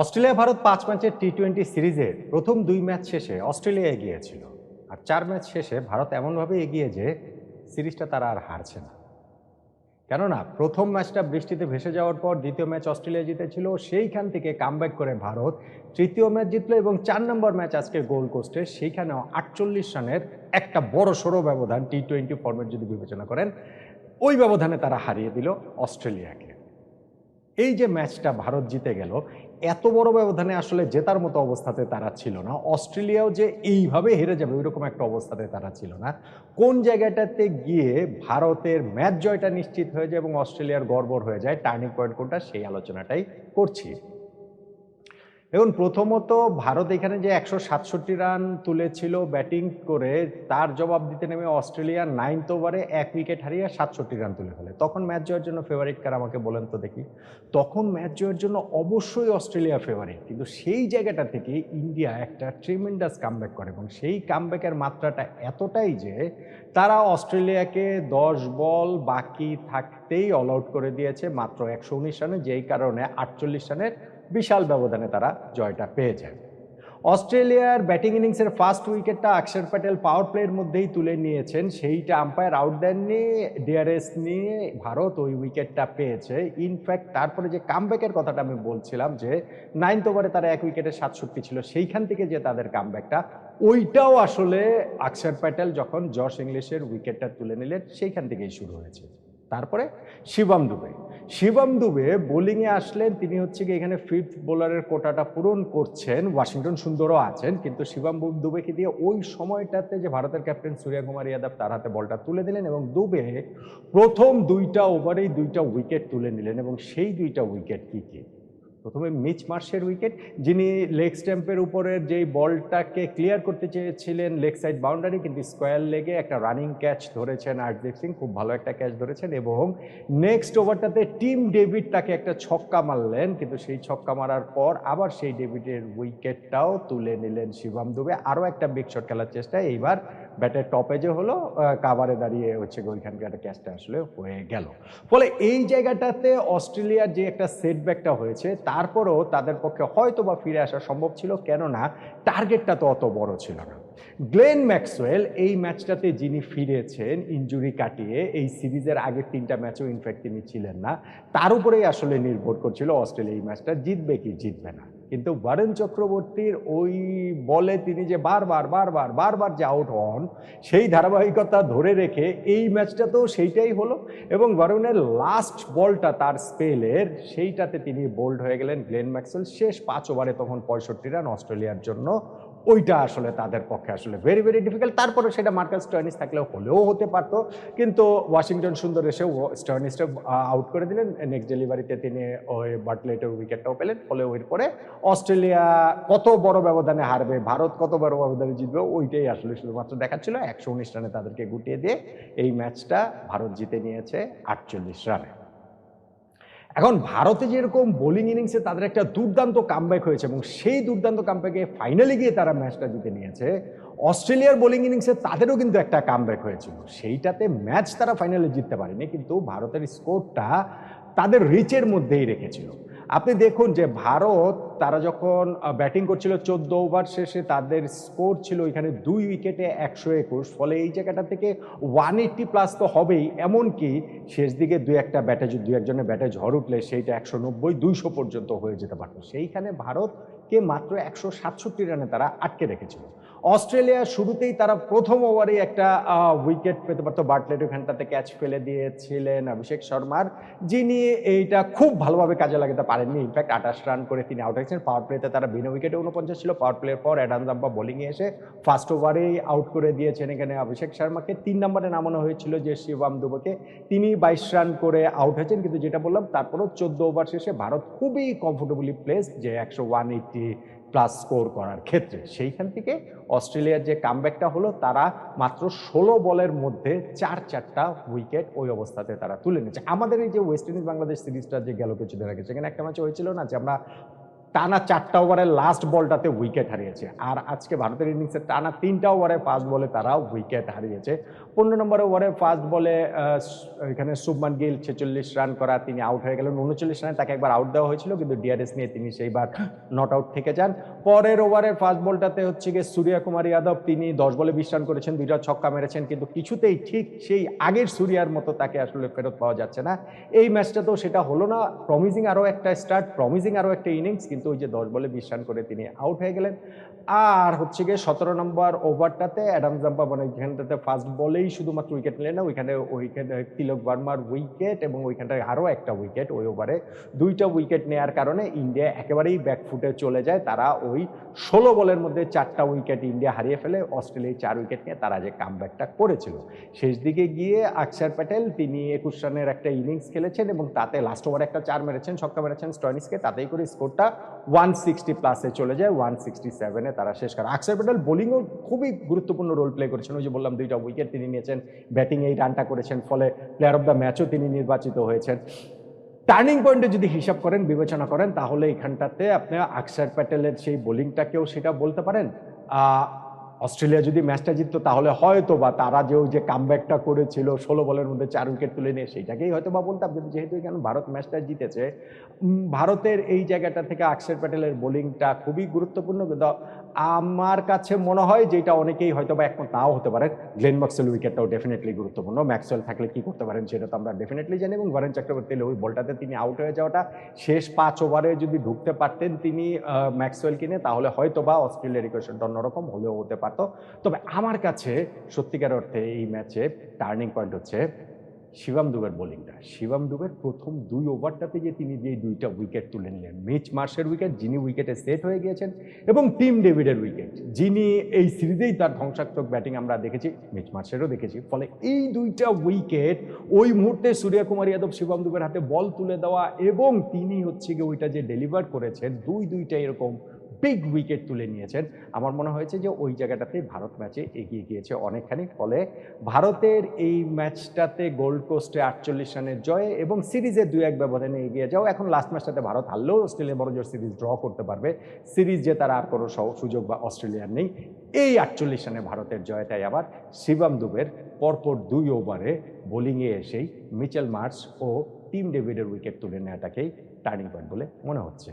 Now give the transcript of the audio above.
Australia Bharat পাঁচ ম্যাচের T twenty সিরিজের প্রথম দুই ম্যাচ শেষে অস্ট্রেলিয়া এগিয়েছিল আর চার ম্যাচ শেষে ভারত এমনভাবে এগিয়ে যে সিরিজটা তারা আর হারছে না। কেননা, প্রথম ম্যাচটা বৃষ্টিতে ভেসে যাওয়ার পর দ্বিতীয় ম্যাচ অস্ট্রেলিয়া জিতেছিল, সেইখান থেকে কামব্যাক করে ভারত তৃতীয় ম্যাচ জিতলো এবং চার নম্বর ম্যাচ আজকে গোল কোস্টে সেইখানেও আটচল্লিশ রানের একটা বড় সড়ো ব্যবধান টি টোয়েন্টি ফর্মেট যদি বিবেচনা করেন, ওই ব্যবধানে তারা হারিয়ে দিল অস্ট্রেলিয়াকে। এই যে ম্যাচটা ভারত জিতে গেল, এত বড় ব্যবধানে আসলে জেতার মতো অবস্থাতে তারা ছিল না। অস্ট্রেলিয়াও যে এইভাবে হেরে যাবে, ওইরকম একটা অবস্থাতে তারা ছিল না। কোন জায়গাটাতে গিয়ে ভারতের ম্যাচ জয়টা নিশ্চিত হয়ে যায় এবং অস্ট্রেলিয়ার গড়বড় হয়ে যায়, টার্নিং পয়েন্ট কোনটা, সেই আলোচনাটাই করছি। এখন প্রথমত ভারত এখানে যে একশো সাতষট্টি রান তুলেছিল ব্যাটিং করে, তার জবাব দিতে নেমে অস্ট্রেলিয়া নাইনথ ওভারে এক উইকেট হারিয়ে সাতষট্টি রান তুলে ফেলে। তখন ম্যাচ জয়ের জন্য ফেভারিট কার আমাকে বলেন তো দেখি। তখন ম্যাচ জয়ের জন্য অবশ্যই অস্ট্রেলিয়া ফেভারিট কিন্তু সেই জায়গাটা থেকে ইন্ডিয়া একটা ট্রিমেন্ডাস কামব্যাক করে এবং সেই কামব্যাকের মাত্রাটা এতটাই যে তারা অস্ট্রেলিয়াকে দশ বল বাকি থাকতেই অল আউট করে দিয়েছে, মাত্র একশো উনিশ রানে, যেই কারণে আটচল্লিশ রানের বিশাল ব্যবধানে তারা জয়টা পেয়ে যায়। অস্ট্রেলিয়ার ব্যাটিং ইনিংসের ফার্স্ট উইকেটটা অক্ষর প্যাটেল পাওয়ার প্লের মধ্যেই তুলে নিয়েছেন। সেইটা আম্পায়ার আউট দেননি ডিআরএস নিয়ে ভারত ওই উইকেটটা পেয়েছে। ইনফ্যাক্ট তারপরে যে কামব্যাকের কথাটা আমি বলছিলাম যে নাইনথ ওভারে তারা এক উইকেটে সাতষট্টি ছিল, সেইখান থেকে যে তাদের কামব্যাকটা ওইটাও আসলে অক্ষর প্যাটেল যখন জশ ইংলিশের উইকেটটা তুলে নিলেন, সেইখান থেকেই শুরু হয়েছে। তারপরে শিবম দুবে। শিবম দুবে বোলিংয়ে আসলেন। তিনি হচ্ছে কি এখানে ফিফথ বোলারের কোটাটা পূরণ করছেন। ওয়াশিংটন সুন্দরও আছেন, কিন্তু শিবম দুবেকে দিয়ে ওই সময়টাতে যে ভারতের ক্যাপ্টেন সূর্যা কুমার যাদব তার হাতে বলটা তুলে দিলেন এবং দুবে প্রথম দুইটা ওভারেই দুইটা উইকেট তুলে নিলেন এবং সেই দুইটা উইকেট কী কি? প্রথমে মিচ মার্শের উইকেট, যিনি লেগ স্ট্যাম্পের উপরের যেই বলটাকে ক্লিয়ার করতে চেয়েছিলেন, লেগ সাইড বাউন্ডারি, কিন্তু স্কোয়ার লেগে একটা রানিং ক্যাচ ধরেছেন আর্টদীপ সিং, খুব ভালো একটা ক্যাচ ধরেছেন এবং নেক্সট ওভারটাতে টিম ডেভিড তাকে একটা ছক্কা মারলেন, কিন্তু সেই ছক্কা মারার পর আবার সেই ডেভিডের উইকেটটাও তুলে নিলেন শিবম দুবে। আরও একটা বিগ শট খেলার চেষ্টা এইবার ব্যাটের টপে যে হলো কাভারে দাঁড়িয়ে হচ্ছে ওইখানকার ক্যাচটা আসলে হয়ে গেল। ফলে এই জায়গাটাতে অস্ট্রেলিয়ার যে একটা সেটব্যাকটা হয়েছে, তারপরও তাদের পক্ষে হয়তো বা ফিরে আসা সম্ভব ছিল, কেননা টার্গেটটা তো অত বড় ছিল না। গ্লেন ম্যাক্সওয়েল এই ম্যাচটাতে যিনি ফিরেছেন ইঞ্জুরি কাটিয়ে, এই সিরিজের আগের তিনটা ম্যাচেও ইনফ্যাক্ট তিনি ছিলেন না। তার উপরেই আসলে নির্ভর করছিল অস্ট্রেলিয়া এই ম্যাচটা জিতবে কি জিতবে না। কিন্তু বরুণ চক্রবর্তীর ওই বলে তিনি যে বারবার বারবার বারবার যে আউট হন, সেই ধারাবাহিকতা ধরে রেখে এই ম্যাচটা তো সেইটাই হলো। এবং বরুণের লাস্ট বলটা তার স্পেলের সেইটাতে তিনি বোল্ড হয়ে গেলেন গ্লেন ম্যাক্সেল শেষ পাঁচ ওভারে তখন পঁয়ষট্টি রান অস্ট্রেলিয়ার জন্য ওইটা আসলে তাদের পক্ষে আসলে ভেরি ভেরি ডিফিকাল্ট তারপরে সেটা মার্কাস স্টয়নিস থাকলে হলেও হতে পারতো। কিন্তু ওয়াশিংটন সুন্দর এসে স্টয়নিসটা আউট করে দিলেন। নেক্সট ডেলিভারিতে তিনি ওই বাটলেটের উইকেটটাও পেলেন। ফলে ওই পরে অস্ট্রেলিয়া কত বড় ব্যবধানে হারবে, ভারত কত বড় ব্যবধানে জিতবে, ওইটাই আসলে শুধুমাত্র দেখাচ্ছিল। একশো উনিশ রানে তাদেরকে গুটিয়ে দিয়ে এই ম্যাচটা ভারত জিতে নিয়েছে আটচল্লিশ রানে। এখন ভারতে যেরকম বোলিং ইনিংসে তাদের একটা দুর্দান্ত কামব্যাক হয়েছে এবং সেই দুর্দান্ত কামব্যাকে ফাইনালি গিয়ে তারা ম্যাচটা জিতে নিয়েছে, অস্ট্রেলিয়ার বোলিং ইনিংসে তাদেরও কিন্তু একটা কামব্যাক হয়েছিল। সেইটাতে ম্যাচ তারা ফাইনালে জিততে পারেনি, কিন্তু ভারতের স্কোরটা তাদের রিচের মধ্যেই রেখেছিল। আপনি দেখুন যে ভারত, তারা যখন ব্যাটিং করছিল চোদ্দ ওভার শেষে, তাদের স্কোর ছিল এখানে দুই উইকেটে একশো একুশ। ফলে এই জায়গাটা থেকে ওয়ান এইট্টি প্লাস তো হবেই। এমনকি শেষ দিকে দু একটা ব্যাটে দু একজনের ব্যাটে ঝড় উঠলে সেইটা একশো নব্বই, দুইশো পর্যন্ত হয়ে যেতে পারতো। সেইখানে ভারতকে মাত্র একশো সাতষট্টি রানে তারা আটকে রেখেছিল। অস্ট্রেলিয়া শুরুতেই তারা প্রথম ওভারে একটা উইকেট পেতে পারতো। বাটলেট ওখানটাতে ক্যাচ ফেলে দিয়েছিলেন অভিষেক শর্মার, যিনি এইটা খুব ভালোভাবে কাজে লাগাতে পারেননি। ইনফ্যাক্ট আঠাশ রান করে তিনি আউট হয়েছেন। পাওয়ার প্লেতে তারা বিনা উইকেটে উনপঞ্চাশ ছিল। পাওয়ার প্লের পর অ্যাডাম জাম্পা বোলিংয়ে এসে ফার্স্ট ওভারেই আউট করে দিয়েছেন এখানে অভিষেক শর্মাকে। তিন নম্বরে নামানো হয়েছিল যে শিবাম দুবকে। তিনি বাইশ রান করে আউট হয়েছেন। কিন্তু যেটা বললাম, তারপরেও চোদ্দ ওভার শেষে ভারত খুবই কমফোর্টেবলি প্লেস যে একশো ওয়ান এইটটি প্লাস স্কোর করার ক্ষেত্রে। সেইখান থেকে অস্ট্রেলিয়ার যে কামব্যাকটা হলো, তারা মাত্র ষোলো বলের মধ্যে চার চারটা উইকেট ওই অবস্থাতে তারা তুলে নিয়েছে। আমাদের এই যে ওয়েস্ট ইন্ডিজ বাংলাদেশ সিরিজটা যে গেল কিছুদিন আগে, সেখানে একটা ম্যাচ হয়েছিল না যে আমরা টানা চারটা ওভারের লাস্ট বলটাতে উইকেট হারিয়েছে। আর আজকে ভারতের ইনিংসে টানা তিনটা ওভারে ফার্স্ট বলে তারা উইকেট হারিয়েছে। পনেরো নম্বর ওভারে ফার্স্ট বলে এখানে শুভমান গিল ছেচল্লিশ রান করা, তিনি আউট হয়ে গেলেন। উনচল্লিশ রানে তাকে একবার আউট দেওয়া হয়েছিল, কিন্তু ডিআরএস নিয়ে তিনি সেইবার নট আউট থেকে যান। পরের ওভারের ফার্স্ট বলটাতে হচ্ছে গিয়ে সূর্যা কুমার যাদব, তিনি দশ বলে বিশ রান করেছেন, দুইটা ছক্কা মেরেছেন, কিন্তু কিছুতেই ঠিক সেই আগের সূর্যার মতো তাকে আসলে ফেরত পাওয়া যাচ্ছে না। এই ম্যাচটা তো সেটা হলো না। প্রমিজিং আরও একটা স্টার্ট প্রমিজিং আরও একটা ইনিংস কিন্তু ওই যে দশ বলে বিশ রান করে তিনি আউট হয়ে গেলেন। আর হচ্ছে গিয়ে সতেরো নম্বর ওভারটাতে অ্যাডাম জাম্পা মানে ওইখানটাতে ফার্স্ট বলেই শুধুমাত্র উইকেট নিলেন না, ওইখানে ওইখানে তিলক বার্মার উইকেট এবং ওইখানটায় আরও একটা উইকেট ওই ওভারে দুইটা উইকেট নেওয়ার কারণে ইন্ডিয়া একেবারেই ব্যাকফুটে চলে যায়। তারা ওই ষোলো বলের মধ্যে চারটা উইকেট ইন্ডিয়া হারিয়ে ফেলে, অস্ট্রেলিয়ায় চার উইকেট নিয়ে তারা যে কামব্যাকটা করেছিল। শেষ দিকে গিয়ে অক্ষর প্যাটেল, তিনি একুশ রানের একটা ইনিংস খেলেছেন এবং তাতে লাস্ট ওভারে একটা চার মেরেছেন, ছক্কা মেরেছেন স্টয়নিসকে। তাতেই করে স্কোরটা ওয়ান সিক্সটি প্লাসে চলে যায় ওয়ান সিক্সটি সেভেনে তারা শেষ করে। আকসার প্যাটেল বোলিংও খুবই গুরুত্বপূর্ণ রোল প্লে করেছেন। ওই যে বললাম, দুইটা উইকেট তিনি নিয়েছেন ব্যাটিং এই রানটা করেছেন, ফলে প্লেয়ার অফ দ্য ম্যাচও তিনি নির্বাচিত হয়েছেন। টার্নিং পয়েন্টে যদি হিসাব করেন, বিবেচনা করেন, তাহলে এখানটাতে আপনি আকসার প্যাটেলের সেই বোলিংটাকেও সেটা বলতে পারেন। অস্ট্রেলিয়া যদি ম্যাচটা জিততো, তাহলে হয়তো বা তারা যে ওই যে কামব্যাকটা করেছিল, ষোলো বলের মধ্যে চার উইকেট তুলে নিয়ে, সেইটাকেই হয়তো বা বলতাম। কিন্তু যেহেতু এখানে ভারত ম্যাচটা জিতেছে ভারতের এই জায়গাটা থেকে আকসার প্যাটেলের বোলিংটা খুবই গুরুত্বপূর্ণ। আমার কাছে মনে হয় যেটা অনেকেই হয়তো বা একমত নাও হতে পারে, গ্লেন ম্যাক্সওয়েল উইকেটটাও ডেফিনেটলি গুরুত্বপূর্ণ। ম্যাক্সওয়েল থাকলে কি করতে পারেন সেটা তো আমরা ডেফিনেটলি জানি এবং বরেন চক্রবর্তী ওই বলটাতে তিনি আউট হয়ে যাওয়াটা শেষ পাঁচ ওভারে যদি ঢুকতে পারতেন তিনি ম্যাক্সওয়েল কিনে তাহলে হয়তো বা অস্ট্রেলিয়ার ইকুয়েশনটা অন্যরকম হলেও হতে পারতো। তবে আমার কাছে সত্যিকার অর্থে এই ম্যাচে টার্নিং পয়েন্ট হচ্ছে শিবাম দুবের বোলিংটা শিবাম দুবের প্রথম দুই ওভারটাতে যে তিনি যে দুইটা উইকেট তুলে নিলেন মিচ মার্শের উইকেট যিনি উইকেটে সেট হয়ে গিয়েছেন, এবং টিম ডেভিডের উইকেট যিনি এই সিরিজেই তার ধ্বংসাত্মক ব্যাটিং আমরা দেখেছি মিচ মার্শেরও দেখেছি। ফলে এই দুইটা উইকেট ওই মুহূর্তে সূর্য কুমার যাদব শিবম দুবের হাতে বল তুলে দেওয়া, এবং তিনি হচ্ছে গিয়ে ওইটা যে ডেলিভার করেছেন, দুই দুইটা এরকম বিগ উইকেট তুলে নিয়েছেন। আমার মনে হয়েছে যে ওই জায়গাটাতে ভারত ম্যাচে এগিয়ে গিয়েছে অনেকখানি। ফলে ভারতের এই ম্যাচটাতে গোল্ড কোস্টে আটচল্লিশ রানের জয়ে এবং সিরিজে দুই এক ব্যবধানে এগিয়ে যাও এখন লাস্ট ম্যাচটাতে ভারত হারলেও অস্ট্রেলিয়া বড় জোর সিরিজ ড্র করতে পারবে। সিরিজ জেতার আর কোনো সুযোগ বা অস্ট্রেলিয়ার নেই। এই আটচল্লিশ রানে ভারতের জয়টাই আবার শিবাম দুবের পরপর দুই ওভারে বোলিংয়ে এসেই মিচেল মার্চ ও টিম ডেভিডের উইকেট তুলে নেওয়াটাকেই টার্নিং পয়েন্ট বলে মনে হচ্ছে।